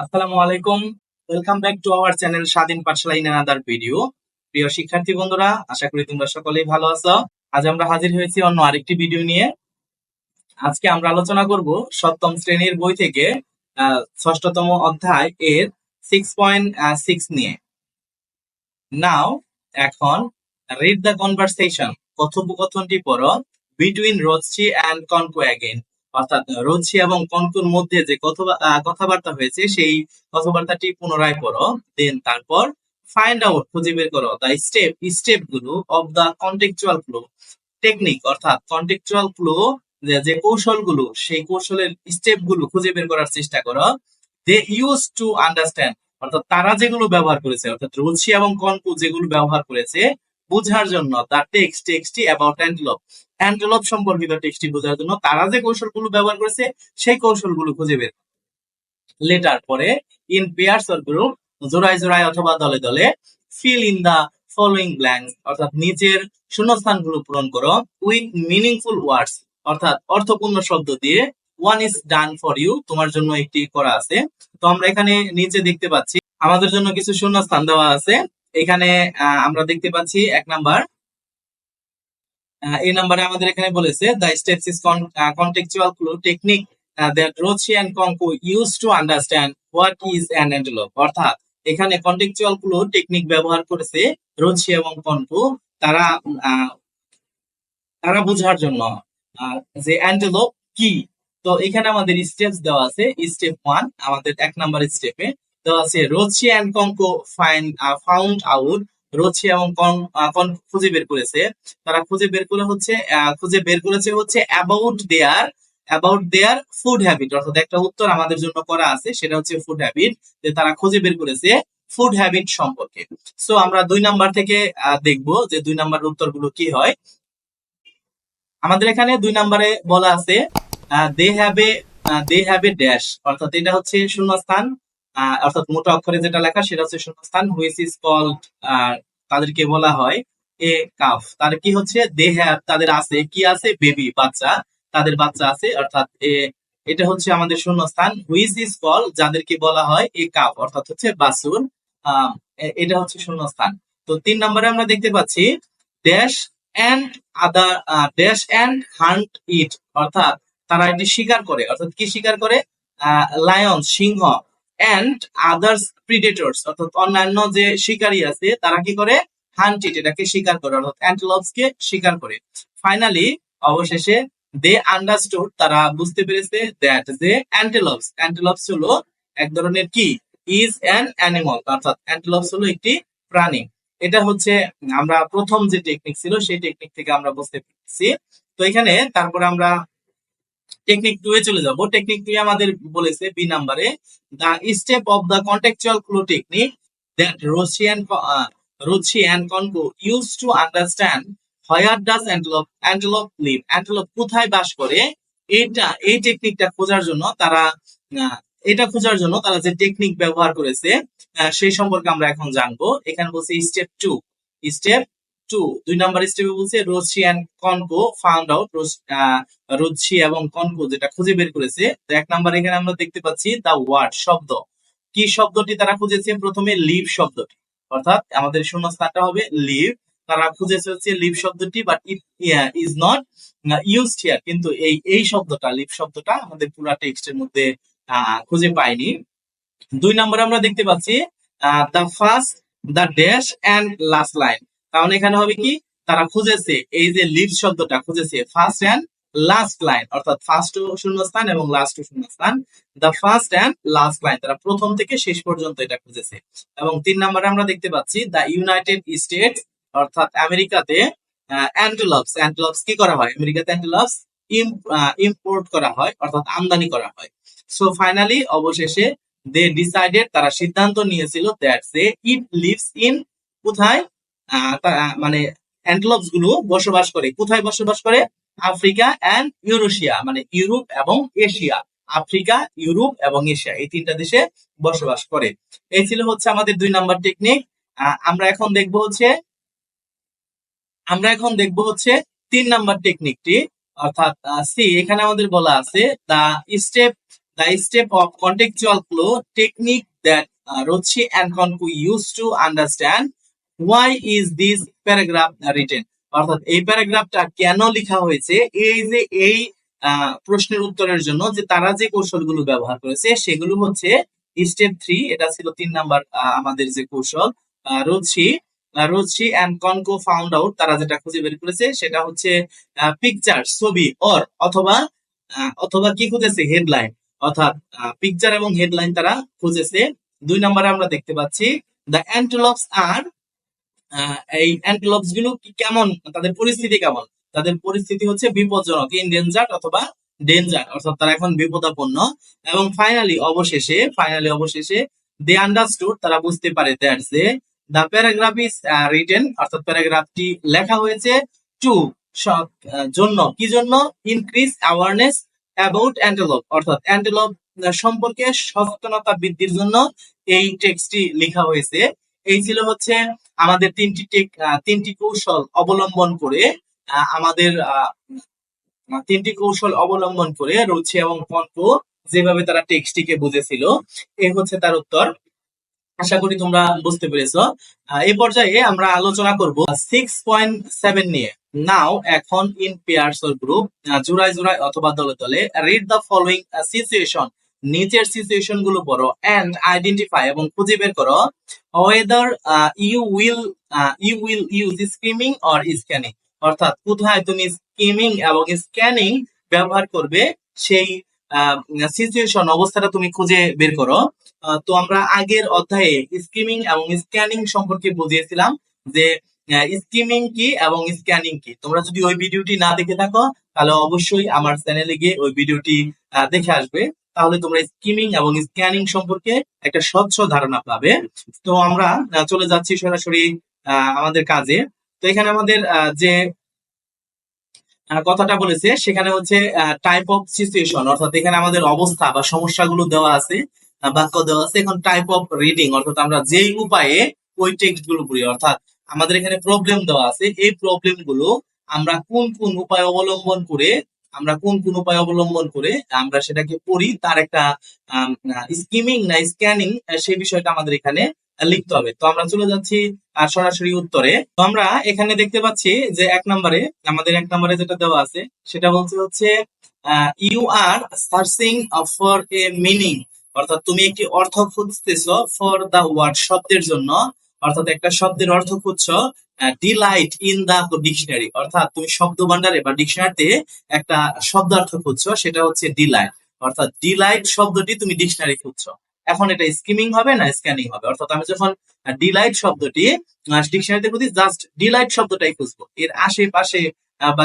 আসসালামু আলাইকুম। Welcome back to our channel Swadhin Pathshala in another video প্রিয় শিক্ষার্থী বন্ধুরা, আশা করি তোমরা সকলেই ভালো আছো। আজ আমরা হাজির হয়েছি অন্য আরেকটি ভিডিও নিয়ে। আজকে আমরা আলোচনা করব সপ্তম শ্রেণির বই থেকে ষষ্ঠতম অধ্যায় এর সিক্স পয়েন্ট সিক্স নিয়ে। নাও এখন রিড দ্য কনভারসেশন কথোপকথনটি পড়ো between Rosy and Konko again অর্থাৎ রোজসি এবং কনকুর মধ্যে যে কথাবার্তা হয়েছে, সেই কথাবার্তাটি পুনরায় পড়ো, দেন তারপর ফাইন্ড আউট খুঁজে বের করো দ্য স্টেপ স্টেপগুলো of the contextual flow technique অর্থাৎ কন্টেকচুয়াল ফ্লো যে কৌশলগুলো, সেই কৌশলের স্টেপগুলো খুঁজে বের করার চেষ্টা করো দে ইউজ টু আন্ডারস্ট্যান্ড অর্থাৎ তারা যেগুলো ব্যবহার করেছে, অর্থাৎ রুচি এবং কনকু যেগুলো ব্যবহার করেছে বোঝার জন্য, তার টেক্সট টেক্সটি অ্যাবাউট অ্যান্টেলপ অ্যান্টেলপ সম্পর্কিত টেক্সটি বোঝার জন্য তারা যে কৌশলগুলো ব্যবহার করেছে, সেই কৌশলগুলো খুঁজে বের লেটার পরে ইন পেয়ার্স অর গ্রুপ জোড়ায় জোড়ায় অথবা দলে দলে fill in the following blanks অর্থাৎ নিচের শূন্যস্থানগুলো পূরণ করো উইথ মিনিংফুল ওয়ার্ডস অর্থাৎ অর্থপূর্ণ শব্দ দিয়ে one is done for you তোমার জন্য একটি করা আছে। তো আমরা এখানে নিচে দেখতে পাচ্ছি, আমাদের জন্য কিছু শূন্যস্থান দেওয়া আছে। এখানে আমরা দেখতে পাচ্ছি এক নাম্বার। এই নাম্বারে আমাদের এখানে বলেছে the steps is contextual clue technique that Ruchi and Konko use to understand what is an antelope অর্থাৎ, এখানে কন্টেকচুয়াল ক্লু টেকনিক ব্যবহার করেছে রোচি এবং কঙ্কু তারা তারা বোঝার জন্য যে অ্যান্টেলোপ কি। তো এখানে আমাদের স্টেপস দেওয়া আছে স্টেপ ওয়ান আমাদের এক নাম্বার স্টেপে দেওয়া আছে Ruchi and Konko find found out Ruchi এবং কন- খুঁজে বের করেছে। তারা খুঁজে বের করে হচ্ছে খুঁজে বের করেছে হচ্ছে about their about their food habit অর্থাৎ একটা উত্তর আমাদের জন্য করা আছে, সেটা হচ্ছে ফুড হ্যাবিট যে তারা খুঁজে বের করেছে ফুড হ্যাবিট সম্পর্কে। সো আমরা দুই নাম্বার থেকে দেখব যে দুই নাম্বার উত্তরগুলো কি হয়। আমাদের এখানে দুই নাম্বারে বলা আছে they have a they have a dash অর্থাৎ এটা হচ্ছে শূন্যস্থান অর্থাৎ মোটা অক্ষরে যেটা লেখা, সেটা হচ্ছে শূন্যস্থান হুইচ ইজ কল্ড তাদেরকে বলা হয় এ কাফ। তার কি হচ্ছে? দে হ্যাভ তাদের আছে, কি আছে? বেবি বাচ্চা। তাদের বাচ্চা আছে, অর্থাৎ এ, এটা হচ্ছে আমাদের শূন্যস্থান হুইচ ইজ কল যাদেরকে বলা হয় এ কাপ অর্থাৎ হচ্ছে বাসুর। এটা হচ্ছে শূন্যস্থান। তো তিন নম্বরে আমরা দেখতে পাচ্ছি dash and other dash and hunt it অর্থাৎ তারা এটি শিকার করে। অর্থাৎ কি শিকার করে? লায়ন সিংহ। অ্যান্ড আদার্স প্রিডেটর্স অর্থাৎ অন্যান্য যে শিকারী আছে, তারা কি করে? হান্ট ইট এটাকে শিকার করে, অর্থাৎ অ্যান্টেলপস কে শিকার করে। ফাইনালি অবশেষে দে আন্ডারস্টুড তারা বুঝতে পেরেছে দ্যাট যে অ্যান্টেলপস অ্যান্টেলপস হলো এক ধরনের কি? ইজ অ্যান অ্যানিমাল অর্থাৎ অ্যান্টেলপস হলো একটি প্রাণী। এটা হচ্ছে, আমরা প্রথম যে টেকনিক ছিল, সেই টেকনিক থেকে আমরা বুঝতে পেরেছি। তো এখানে, তারপরে আমরা টেকনিক টু এ চলে যাব। টেকনিক টু আমাদের বলেছে বি নাম্বারে the step of the contextual clue technique that রোসিয়ান Ruchi and Konko use to understand where does antelope antelope live antelope কোথায় বাস করে, এটা, এই টেকনিকটা খোঁজার জন্য তারা এটা খোঁজার জন্য তারা যে টেকনিক ব্যবহার করেছে সেই সম্পর্কে আমরা এখন জানব। এখানে বলছে স্টেপ টু স্টেপ টু দুই নাম্বার স্টেপে বলছে Ruchi and Konko found out Ruchi এবং কনকো যেটা খুঁজে বের করেছে। তো এক নাম্বার এখানে আমরা দেখতে পাচ্ছি দা ওয়ার্ড শব্দ। কি শব্দটি তারা খুঁজেছে? প্রথমে লিভ শব্দটি। অর্থাৎ আমাদের শূন্যস্থানটা হবে লিভ তারা খুঁজেছে হচ্ছে লিভ শব্দটি but it is not used here কিন্তু এই এই শব্দটা লিভ শব্দটা আমাদের পুরা টেক্সটের মধ্যে খুঁজে পাইনি। দুই নম্বরে আমরা দেখতে পাচ্ছি the first the dash and last line তাহলে এখানে হবে কি? তারা খুঁজেছে, এই যে লিভ শব্দটা খুঁজেছে ফার্স্ট অ্যান্ড লাস্ট লাইন অর্থাৎ ফার্স্ট শূন্যস্থান এবং লাস্ট শূন্যস্থান। The first and last line তারা প্রথম থেকে শেষ পর্যন্ত এটা খুঁজেছে। এবং তিন নম্বরে আমরা দেখতে পাচ্ছি দ্য ইউনাইটেড স্টেটস অর্থাৎ আমেরিকাতে অ্যান্টেলপস অ্যান্টেলপস কি করা হয়? আমেরিকাতে অ্যান্টেলপস ইম্পোর্ট করা হয়, অর্থাৎ আমদানি করা হয়। সো ফাইনালি অবশেষে দে ডিসাইডেড তারা সিদ্ধান্ত নিয়েছিল দ্যাট সে ইট লিভস ইন কোথায়? মানে অ্যান্টেলপসগুলো বসবাস করে। কোথায় বসবাস করে? আফ্রিকা অ্যান্ড ইউরোশিয়া মানে ইউরোপ এবং এশিয়া। আফ্রিকা, ইউরোপ এবং এশিয়া, এই তিনটা দেশে বসবাস করে। এই ছিল হচ্ছে আমাদের দুই নাম্বার টেকনিক আমরা এখন দেখব হচ্ছে, আমরা এখন দেখব হচ্ছে তিন নাম্বার টেকনিকটি অর্থাৎ সি এখানে আমাদের বলা আছে the step the step of contextual clue technique that Ruchi and Konko use to understand why is this paragraph written অর্থাৎ এই প্যারাগ্রাফটা কেন লেখা হয়েছে? এই যে এই প্রশ্নের উত্তরের জন্য যে তারা যে কৌশলগুলো ব্যবহার করেছে, সেগুলো হচ্ছে স্টেপ থ্রি এটা ছিল তিন নাম্বার আমাদের যে কৌশল Ruchi Ruchi and Konko found out তারা যেটা খুঁজে বের করেছে সেটা হচ্ছে পিকচার ছবি অর অথবা অথবা কি খুঁজেছে? হেডলাইন অর্থাৎ পিকচার এবং হেডলাইন তারা খুঁজেছে। দুই নম্বরে আমরা দেখতে পাচ্ছি দ্য অ্যান্টেলপস আর এই অ্যান্টেলপসগুলো কেমন? তাদের পরিস্থিতি কেমন? তাদের পরিস্থিতি হচ্ছে বিপজ্জনক ইনডেঞ্জার অথবা ডেঞ্জার অর্থাৎ তারা এখন বিপদাপন্ন। এবং ফাইনালি অবশেষে ফাইনালি অবশেষে দে আন্ডারস্টুড তারা বুঝতে পারে দ্যাট যে দ্য প্যারাগ্রাফ ইজ রিটেন অর্থাৎ প্যারাগ্রাফটি লেখা হয়েছে টু জন্য। কি জন্য? ইনক্রিজ অ্যাওয়ারনেস অ্যাবাউট অ্যান্টেলপ অর্থাৎ অ্যান্টেলপ সম্পর্কে সচেতনতা বৃদ্ধির জন্য এই টেক্সটটি লেখা হয়েছে। এই ছিল হচ্ছে আমাদের তিনটি তিনটি কৌশল অবলম্বন করে আমাদের তিনটি কৌশল অবলম্বন করে রুচি এবং কণ্ঠ যেভাবে তারা টেক্সটিকে বুঝেছিল এই হচ্ছে তার উত্তর। আশা করি তোমরা বুঝতে পেরেছ। এই পর্যায়ে আমরা আলোচনা করব সিক্স পয়েন্ট সেভেন নিয়ে। নাও এখন ইন পেয়ার্স অর গ্রুপ জোড়ায় জোড়ায় অথবা দলে দলে রিড দ্য ফলোইং সিচুয়েশন নিচের সিচুয়েশনগুলো পড়ো এন্ড আইডেন্টিফাই এবং খুঁজে বের করো whether you will you will use skimming or scanning অর্থাৎ কোথায় তুমি স্কিমিং এবং স্ক্যানিং ব্যবহার করবে সেই সিচুয়েশন অবস্থাটা তুমি খুঁজে বের করো। তো আমরা আগের অধ্যায়ে স্কিমিং এবং স্ক্যানিং সম্পর্কে বুঝিয়েছিলাম যে স্কিমিং কি এবং স্ক্যানিং কি। তোমরা যদি ওই ভিডিওটি না দেখে থাকো তাহলে অবশ্যই আমার চ্যানেলে গিয়ে ওই ভিডিওটি আহ, দেখে আসবে। তাহলে তোমরা স্কিমিং এবং স্ক্যানিং সম্পর্কে একটা স্বচ্ছ ধারণা পাবে। তো আমরা চলে যাচ্ছি সরাসরি আমাদের কাজে। তো এখানে আমাদের যে কথাটা বলেছে, সেখানে হচ্ছে টাইপ অফ সিচুয়েশন অর্থাৎ এখানে আমাদের অবস্থা বা সমস্যাগুলো দেওয়া আছে বাক্য দেওয়া আছে। এখন টাইপ অফ রিডিং অর্থাৎ আমরা যেই উপায়ে ওই টেক্সটগুলো পড়ি, অর্থাৎ আমাদের এখানে প্রবলেম দেওয়া আছে। এই প্রবলেমগুলো আমরা কোন কোন উপায় অবলম্বন করে আমরা কোন কোন উপায় অবলম্বন করে আমরা সেটাকে পড়ি, তার একটা স্কিমিং না স্ক্যানিং সেই বিষয়টা আমাদের এখানে লিখতে হবে। তো আমরা চলে যাচ্ছি সরাসরি উত্তরে। তো আমরা এখানে দেখতে পাচ্ছি যে এক নম্বরে, আমাদের এক নম্বরে যেটা দেওয়া আছে, সেটা বলছে হচ্ছে you are searching for a meaning অর্থাৎ তুমি একটি অর্থ খুঁজতেছো ফর দা ওয়ার্ড শব্দের জন্য। অর্থাৎ একটা শব্দের অর্থ খুঁজছো ডিলাইট ইন দা ডিকশনারি অর্থাৎ তুমি শব্দ ভান্ডারে বা ডিকশনারিতে একটা শব্দার্থ খুঁজছো, সেটা হচ্ছে ডিলাইট অর্থাৎ ডিলাইট শব্দটি তুমি ডিকশনারি খুঁজছো। এখন এটা স্কিমিং হবে না স্ক্যানিং হবে? অর্থাৎ আমি যখন ডিলাইট শব্দটি ডিকশনারিতে খুঁজি জাস্ট ডিলাইট শব্দটাই খুঁজবো। এর আশেপাশে বা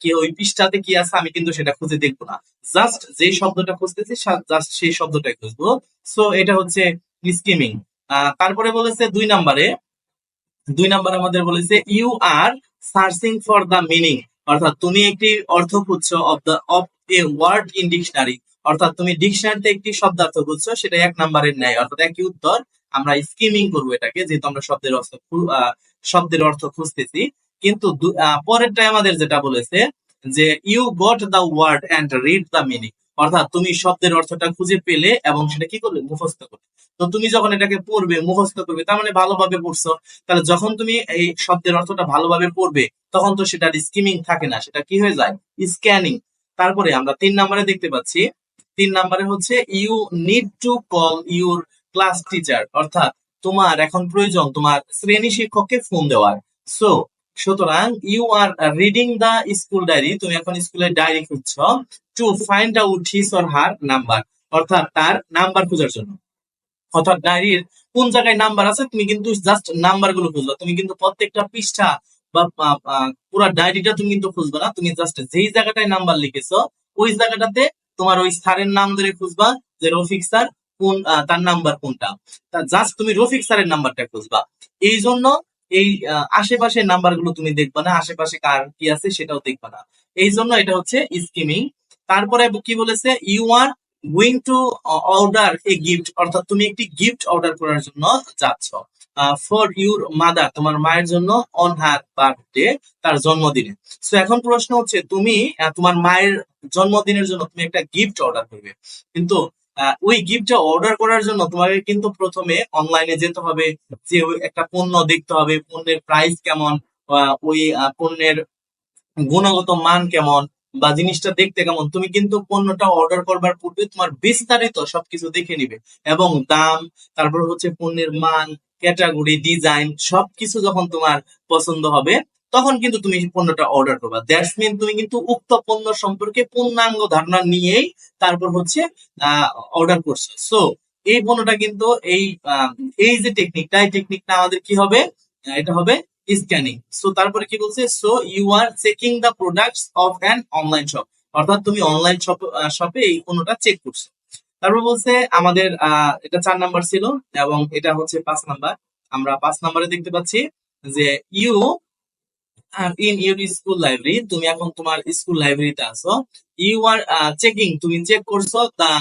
কি ওই পৃষ্ঠাতে কি আছে, আমি কিন্তু সেটা খুঁজে দেখব না। জাস্ট যে শব্দটা খুঁজতেছি জাস্ট সেই শব্দটাই খুঁজবো। সো এটা হচ্ছে স্কিমিং তারপরে বলেছে দুই নাম্বারে, দুই নাম্বার আমাদের বলেছে you are searching for the meaning অর্থাৎ তুমি একটি অর্থ খুঁজছো of the of a word in dictionary অর্থাৎ তুমি ডিকশনারিতে একটি শব্দার্থ খুঁজছো, সেটা এক নাম্বারের ন্যায়। অর্থাৎ একই উত্তর, আমরা স্কিমিং করব এটাকে, যেহেতু আমরা শব্দের অর্থ শব্দের অর্থ খুঁজতেছি। কিন্তু দু- পরেরটাই আমাদের যেটা বলেছে যে you got the word and read the meaning অর্থাৎ তুমি শব্দের অর্থটা খুঁজে পেলে এবং সেটা কি করবে? মুখস্থ করবে। তো তুমি যখন এটাকে পড়বে, মুখস্থ করবে, তার মানে ভালোভাবে পড়ছো, তাহলে যখন তুমি এই শব্দের অর্থটা ভালোভাবে পড়বে, তখন তো সেটার স্কিমিং থাকে না। সেটা কি হয়ে যায়? স্ক্যানিং তারপরে আমরা তিন নম্বরে দেখতে পাচ্ছি, তিন নম্বরে হচ্ছে you need to call your class teacher অর্থাৎ তোমার এখন প্রয়োজন তোমার শ্রেণি শিক্ষককে ফোন দেওয়ার। সো সুতরাং you are reading the school diary তুমি এখন স্কুলের diary খুঁজছ to find out his or her number অর্থাৎ তার নাম্বার খোঁজার জন্য। অর্থাৎ ডায়েরির কোন জায়গায় নাম্বার আছে, তুমি কিন্তু জাস্ট নাম্বারগুলো খুঁজবা। তুমি কিন্তু প্রত্যেকটা পৃষ্ঠা বা পুরো ডায়েরিটা তুমি কিন্তু খুঁজবা না। তুমি জাস্ট যেই জায়গাটায় নাম্বার লিখেছো, ওই জায়গাটাতে তোমার ওই স্যারের নাম ধরে খুঁজবা যে রফিক স্যার কোন তার নাম্বার কোনটা। তা জাস্ট তুমি রফিক স্যারের নাম্বারটা খুঁজবা। এই জন্য এই আশেপাশের নাম্বারগুলো তুমি দেখবা না, আশেপাশে কার কি আছে সেটাও দেখবা না। এই জন্য এটা হচ্ছে স্কিমিং তারপরে কি বলেছে? You are going to order a gift অর্থাৎ তুমি একটি গিফট অর্ডার করার জন্য যাচ্ছ। ফর ইউর মাদার তোমার মায়ের জন্য অন হার বার্থডে তার জন্মদিনে। তো এখন প্রশ্ন হচ্ছে তুমি আহ, তোমার মায়ের জন্মদিনের জন্য তুমি একটা গিফট অর্ডার করবে। কিন্তু আহ, ওই গিফটটা অর্ডার করার জন্য তোমাকে কিন্তু প্রথমে অনলাইনে যেতে হবে যে একটা পণ্য দেখতে হবে পণ্যের প্রাইস কেমন ওই পণ্যের গুণগত মান কেমন বা জিনিসটা দেখতে কেমন? তুমি কিন্তু পণ্যটা অর্ডার করবার পূর্বে তোমার বিস্তারিত সবকিছু দেখে নিবে। এবং দাম, তারপর হচ্ছে পণ্যের মান ক্যাটাগরি ডিজাইন সবকিছু যখন তোমার পছন্দ হবে, তখন কিন্তু তুমি পণ্যটা অর্ডার করবা। দ্যাটস মিন তুমি কিন্তু উক্ত পণ্য সম্পর্কে পূর্ণাঙ্গ ধারণা নিয়েই তারপর হচ্ছে, আহ অর্ডার করছ। সো এই পণ্যটা কিন্তু এই এই যে টেকনিকটা এই টেকনিকটা আমাদের কি হবে? এটা হবে স্ক্যানিং সো তারপরে কি বলছে? So you are checking the products of an online shop অর্থাৎ তুমি অনলাইন শপ শপে এই পণ্যটা চেক করছ। তারপর বলছে, আমাদের এটা চার নাম্বার ছিল এবং এটা হচ্ছে পাঁচ নাম্বার আমরা পাঁচ নাম্বারে দেখতে পাচ্ছি যে you in your school library তুমি এখন তোমার স্কুল লাইব্রেরিতে আছো। ইউ আর চেকিং তুমি চেক করছ the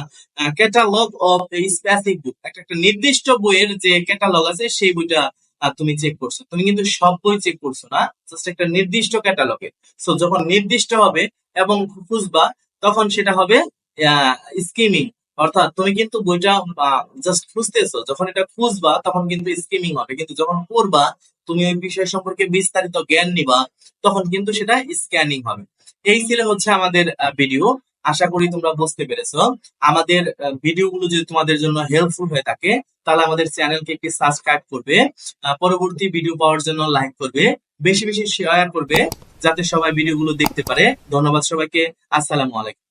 catalogue of specific book একটা নির্দিষ্ট বইয়ের যে ক্যাটালগ আছে, সেই বইটা তুমি চেক করছ। তুমি কিন্তু সব বই চেক করছ না জাস্ট একটা নির্দিষ্ট ক্যাটালগে সো যখন নির্দিষ্ট হবে এবং খুঁজবা, তখন সেটা হবে স্কিমিং অর্থাৎ তুমি কিন্তু বইটা জাস্ট খুঁজতেছো। যখন এটা খুঁজবা, তখন কিন্তু স্কিমিং হবে। কিন্তু যখন পড়বা, তুমি ওই বিষয় সম্পর্কে বিস্তারিত জ্ঞান নিবা, তখন কিন্তু সেটা স্ক্যানিং হবে। এই ছিল হচ্ছে আমাদের ভিডিও আশা করি তোমরা বুঝতে পেরেছ। আমাদের ভিডিওগুলো যদি তোমাদের জন্য হেল্পফুল হয়ে থাকে, তাহলে আমাদের চ্যানেলকে একটি সাবস্ক্রাইব করবে পরবর্তী ভিডিও পাওয়ার জন্য লাইক করবে, বেশি বেশি শেয়ার করবে, যাতে সবাই ভিডিওগুলো দেখতে পারে। ধন্যবাদ সবাইকে। আসসালামু আলাইকুম।